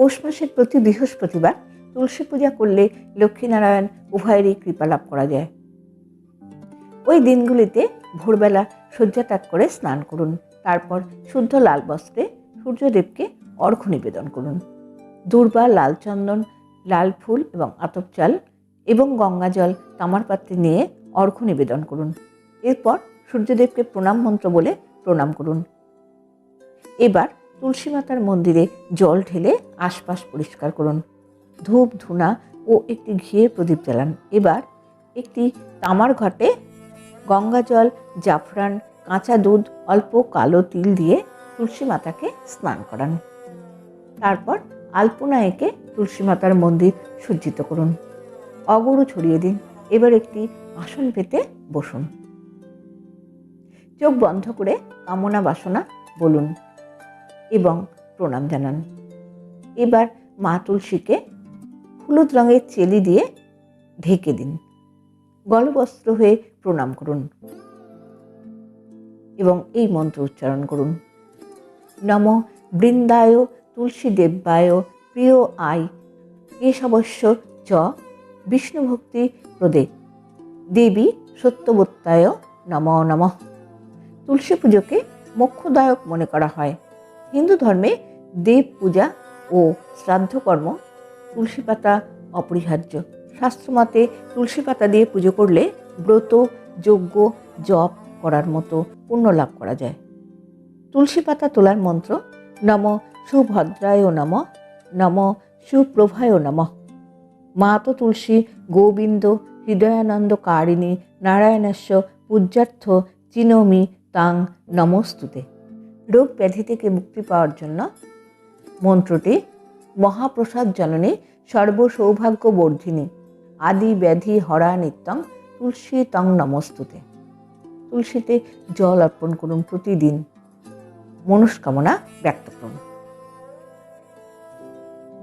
পৌষ মাসের প্রতি বৃহস্পতিবার তুলসী পূজা করলে লক্ষ্মীনারায়ণ উভয়েরই কৃপা লাভ করা যায়। ওই দিনগুলিতে ভোরবেলা শয্যা ত্যাগ করে স্নান করুন, তারপর শুদ্ধ লাল বস্ত্রে সূর্যদেবকে অর্ঘ্য নিবেদন করুন। দূর্বা, লাল চন্দন, লাল ফুল এবং আতপ চাল এবং গঙ্গা জল, তামার পাত্রে নিয়ে অর্ঘ্য নিবেদন করুন। এরপর সূর্যদেবকে প্রণাম মন্ত্র বলে প্রণাম করুন। এবার তুলসী মাতার মন্দিরে জল ঢেলে আশপাশ পরিষ্কার করুন। ধূপ, ধুনা ও একটি ঘিয়ে প্রদীপ জ্বালান। এবার একটি তামার ঘটে গঙ্গা জল, জাফরান, কাঁচা দুধ, অল্প কালো তিল দিয়ে তুলসী মাতাকে স্নান করান। তারপর আলপনা এঁকে তুলসী মাতার মন্দির সজ্জিত করুন। অগরু ছড়িয়ে দিন। এবার একটি আসন পেতে বসুন। চোখ বন্ধ করে কামনা বাসনা বলুন। এবং প্রণাম জানান। এবার মা তুলসীকে হলুদ রঙের চেলি দিয়ে ঢেকে দিন। গলবস্ত্র হয়ে প্রণাম করুন এবং এই মন্ত্র উচ্চারণ করুন। নম বৃন্দায় তুলসী দেব্যায় প্রিয় আই কেশবস্য চ বিষ্ণুভক্তি প্রদে দেবী সত্যবত্তায় নম নমঃ। তুলসী পুজোকে মোক্ষদায়ক মনে করা হয়। হিন্দু ধর্মে দেব পূজা ও শ্রাদ্ধকর্ম তুলসী পাতা অপরিহার্য। শাস্ত্রমতে তুলসী পাতা দিয়ে পুজো করলে ব্রত, যজ্ঞ, জপ করার মতো পুণ্য লাভ করা যায়। তুলসী পাতা তোলার মন্ত্র, নম সুভদ্রায় নম নম সুপ্রভায় নম। মা তো তুলসী, গোবিন্দ, হৃদয়ানন্দ কারিণী, নারায়ণস্য, পূজ্যার্থ, চিনমি, তাং নমস্তুতে। রোগ ব্যাধি থেকে মুক্তি পাওয়ার জন্য মন্ত্রটি মহাপ্রসাদ জননী সর্বসৌভাগ্য বর্ধিনী আদি ব্যাধি হরা নিত্যং তুলসী তং নমস্তুতে। তুলসীতে জল অর্পণ করুন প্রতিদিন। মনস্কামনা ব্যক্ত করুন।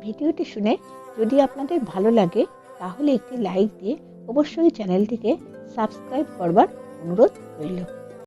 ভিডিওটি শুনে যদি আপনাদের ভালো লাগে, তাহলে একটি লাইক দিয়ে অবশ্যই চ্যানেলটিকে সাবস্ক্রাইব করবার অনুরোধ রইল।